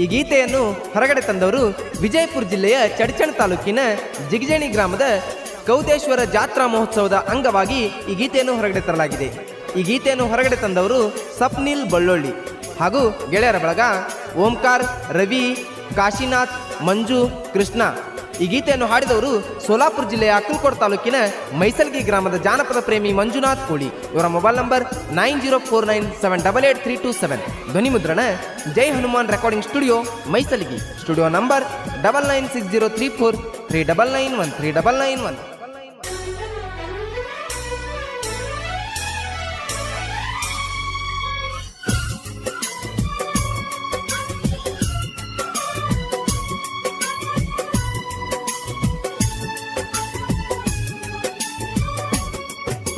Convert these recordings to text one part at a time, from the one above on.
ಈ ಗೀತೆಯನ್ನು ಹೊರಗಡೆ ತಂದವರು ವಿಜಯಪುರ ಜಿಲ್ಲೆಯ ಚಡ್ಚಣ್ ತಾಲೂಕಿನ ಜಿಗಜೇಣಿ ಗ್ರಾಮದ ಗೌದೇಶ್ವರ ಜಾತ್ರಾ ಮಹೋತ್ಸವದ ಅಂಗವಾಗಿ ಈ ಗೀತೆಯನ್ನು ಹೊರಗಡೆ ತರಲಾಗಿದೆ. ಈ ಗೀತೆಯನ್ನು ಹೊರಗಡೆ ತಂದವರು ಸಪ್ನಿಲ್ ಬಳ್ಳೊಳ್ಳಿ ಹಾಗೂ ಗೆಳೆಯರ ಬಳಗ ಓಂಕಾರ್, ರವಿ, ಕಾಶಿನಾಥ್, ಮಂಜು, ಕೃಷ್ಣ. ಈ ಗೀತೆಯನ್ನು ಹಾಡಿದವರು ಸೋಲಾಪುರ ಜಿಲ್ಲೆಯ ಅಕ್ಕಲ್ಕೋಟ್ ತಾಲೂಕಿನ ಮೈಸಲ್ಗಿ ಗ್ರಾಮದ ಜಾನಪದ ಪ್ರೇಮಿ ಮಂಜುನಾಥ್ ಕೋಳಿ. ಇವರ mobile number nine zero four nine seven double eight three two seven. ಧ್ವನಿ ಮುದ್ರಣ, ಜೈ Hanuman recording studio, Mysalgi. Studio number double nine six zero three four three double nine one, three double nine one.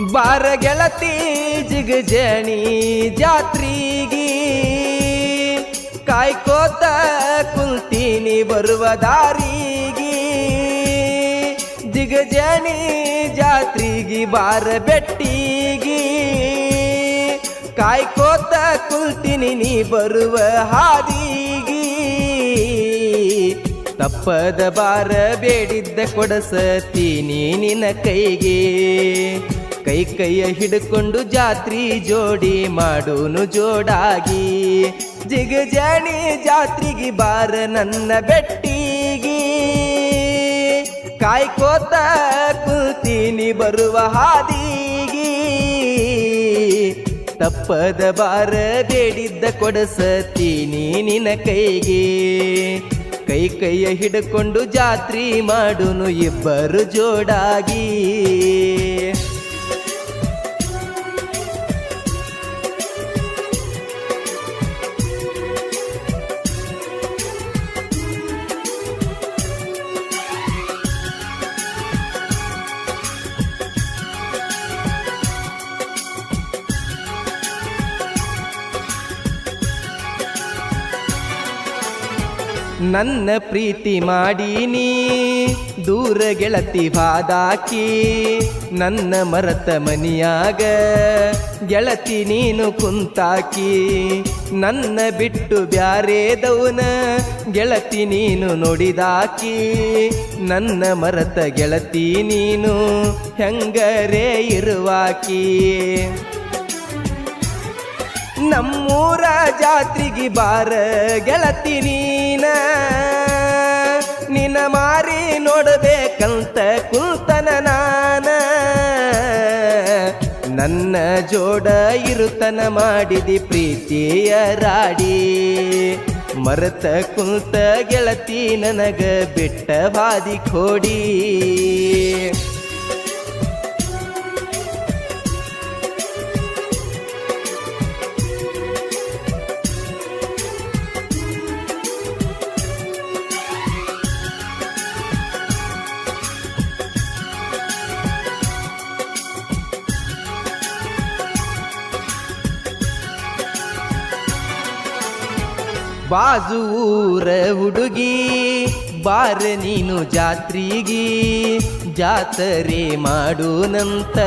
ಬಾರ ಗೆಳತಿ ಜಿಗಜಣಿ ಜಾತ್ರಿಗಿ. ಕಾಯ್ಕೋತ ಕುಲ್ತೀನಿ ಬರುವ ದಾರಿಗೆ. ಜಿಗಜಣಿ ಜಾತ್ರಿಗಿ ಬಾರ ಬೆಟ್ಟಿಗಿ. ಕಾಯ್ಕೋತ ಕುಲ್ತೀನಿ ನೀ ಬರುವ ಹಾದಿಗಿ. ತಪ್ಪದ ಬಾರ ಬೇಡಿದ್ದ ಕೊಡಸತೀನಿ ನಿನ್ನ ಕೈಗೆ. ಕೈ ಕೈಯ ಹಿಡ್ಕೊಂಡು ಜಾತ್ರಿ ಜೋಡಿ ಮಾಡೋನು ಜೋಡಾಗಿ. ಜಿಗಜಾಣಿ ಜಾತ್ರೆಗೆ ಬಾರ ನನ್ನ ಬೆಟ್ಟಿಗಿ. ಕಾಯ್ಕೋತ ಕೂತೀನಿ ಬರುವ ಹಾದಿಗಿ. ತಪ್ಪದ ಬಾರ ಬೇಡಿದ್ದ ಕೊಡಸತೀನಿ ನಿನ್ನ ಕೈಗೆ. ಕೈ ಕೈಯ ಹಿಡ್ಕೊಂಡು ಜಾತ್ರಿ ಮಾಡುನು ಇಬ್ಬರು ಜೋಡಾಗಿ. ನನ್ನ ಪ್ರೀತಿ ಮಾಡೀನಿ, ದೂರ ಗೆಳತಿ ಬಾದಾಕಿ ನನ್ನ ಮರತ ಮನಿಯಾಗ ಗೆಳತಿ ನೀನು ಕುಂತಾಕಿ, ನನ್ನ ಬಿಟ್ಟು ಬ್ಯಾರೇದವನ ಗೆಳತಿ ನೀನು ನೋಡಿದಾಕಿ, ನನ್ನ ಮರತ ಗೆಳತಿ ನೀನು ಹೆಂಗರೇ ಇರುವಾಕಿ. ನಮ್ಮೂರ ಜಾತ್ರೆಗೆ ಬಾರ ಗೆಳತಿ ನೀನ. ನಿನ್ನ ಮಾರಿ ನೋಡಬೇಕಂತ ಕುಂತನ ನಾನ. ನನ್ನ ಜೋಡ ಇರುತನ ಮಾಡಿದಿ ಪ್ರೀತಿಯ ರಾಡಿ. ಮರತ ಕುಂತ ಗೆಳತಿ ನನಗ ಬಿಟ್ಟ ಬಾದಿ ಖೋಡಿ ಬಾಜು ಊರ ಹುಡುಗಿ, ಬಾರ ನೀನು ಜಾತ್ರಿಗಿ, ಜಾತರೆ ಮಾಡೋನಂತ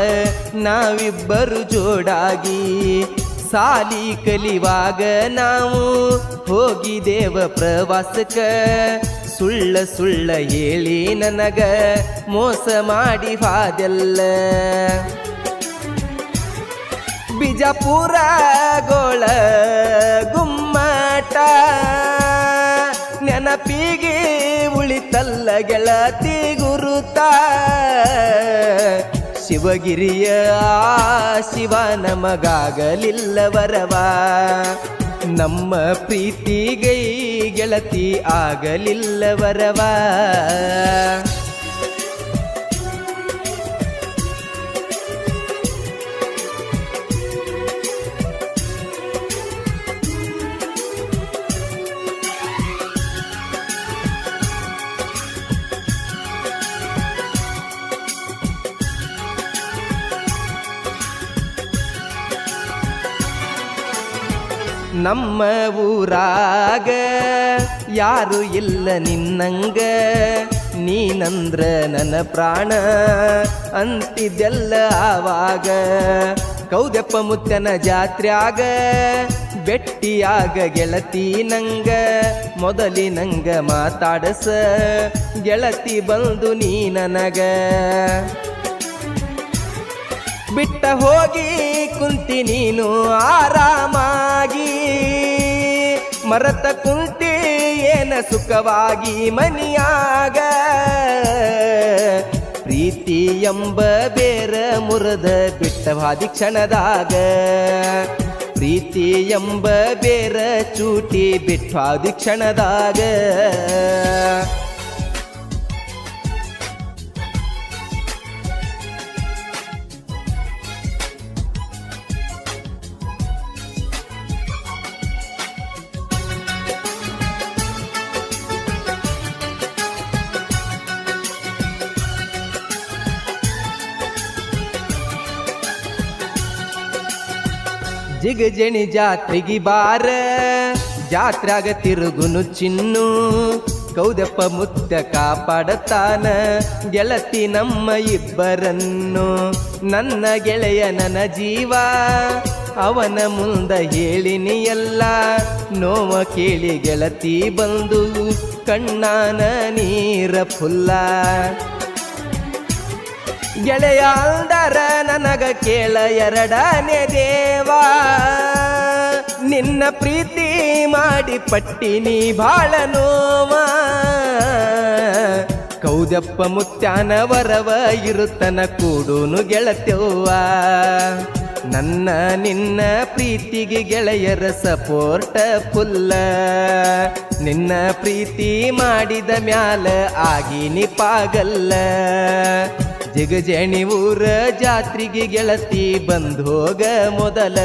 ನಾವಿಬ್ಬರು ಜೋಡಾಗಿ. ಸಾಲಿ ಕಲಿವಾಗ ನಾವು ಹೋಗಿದೇವ ಪ್ರವಾಸಕ, ಸುಳ್ಳ ಸುಳ್ಳ ಹೇಳಿ ನನಗ ಮೋಸ ಮಾಡಿ ಹಾದೆಲ್ಲ. ಬಿಜಾಪುರ ಗೋಳ ಗುಮ್ಮಟ ನೆನಪಿಗೆ ಉಳಿತಲ್ಲ ಗೆಳತಿ ಗುರುತ. ಶಿವಗಿರಿಯ ಶಿವ ನಮಗಾಗಲಿಲ್ಲ ವರವ ನಮ್ಮ ಪ್ರೀತಿಗೈ ಗೆಳತಿ ಆಗಲಿಲ್ಲ ವರವ ನಮ್ಮ ಊರಾಗ ಯಾರು ಇಲ್ಲ ನಿನ್ನಂಗ. ನೀನಂದ್ರ ನನ್ನ ಪ್ರಾಣ. ಅಂತಿದ್ದೆಲ್ಲ ಆವಾಗ ಕೌದಪ್ಪ ಮುತ್ತನ ಜಾತ್ರ್ಯಾಗ ಬೆಟ್ಟಿಯಾಗ ಗೆಳತಿ ನಂಗ. ಮೊದಲಿನಂಗ ಮಾತಾಡಸ, ಗೆಳತಿ ಬಂದು ನೀ ನನಗ. ಬಿಟ್ಟ ಹೋಗಿ ಕುಂತಿ ನೀನು ಆರಾಮಾಗಿ ಮರತ ಕುಂತಿ ಏನ ಸುಖವಾಗಿ ಮನಿಯಾಗ? ಪ್ರೀತಿ ಎಂಬ ಬೇರ ಮುರದ ಬಿಟ್ಟವಾದಿ ಕ್ಷಣದಾಗ. ಪ್ರೀತಿ ಎಂಬ ಬೇರ ಚೂಟಿ ಬಿಟ್ಟ ಹಾದಿ ಕ್ಷಣದಾಗ. ಜಿಗಜಣಿ ಜಾತ್ರೆಗಿ ಬಾರ. ಜಾತ್ರಾಗ ತಿರುಗುನು ಚಿನ್ನು, ಕೌದಪ್ಪ ಮುತ್ತ ಕಾಪಾಡತಾನ. ಗೆಳತಿ ನಮ್ಮ ಇಬ್ಬರನ್ನು, ನನ್ನ ಗೆಳೆಯ ನನ್ನ ಜೀವ. ಅವನ ಮುಂದ ಹೇಳಿನಿ ಎಲ್ಲ, ನೋವ ಕೇಳಿ ಗೆಳತಿ ಬಂದು, ಕಣ್ಣಾನ ನೀರ ಫುಲ್ಲ. ಗೆಳೆಯ ಅಂದರ ನನಗ ಕೇಳ ಎರಡನೇ ದೇವಾ. ನಿನ್ನ ಪ್ರೀತಿ ಮಾಡಿ ಪಟ್ಟಿನಿ ಬಾಳ ನೋವ. ಕೌದಪ್ಪ ಮುತ್ಯಾನ ವರವ ಇರುತ್ತನ ಕೂಡೂನು ಗೆಳತ್ಯವ್ವ. ನನ್ನ ನಿನ್ನ ಪ್ರೀತಿಗೆ ಗೆಳೆಯರ ಸಪೋರ್ಟ ಫುಲ್ಲ. ನಿನ್ನ ಪ್ರೀತಿ ಮಾಡಿದ ಮ್ಯಾಲ ಆಗಿನಿ ಪಾಗಲ್ಲ. ಊರ ಜಾತ್ರೆಗೆ ಗೆಳತಿ ಬಂದೋಗ ಮೊದಲ.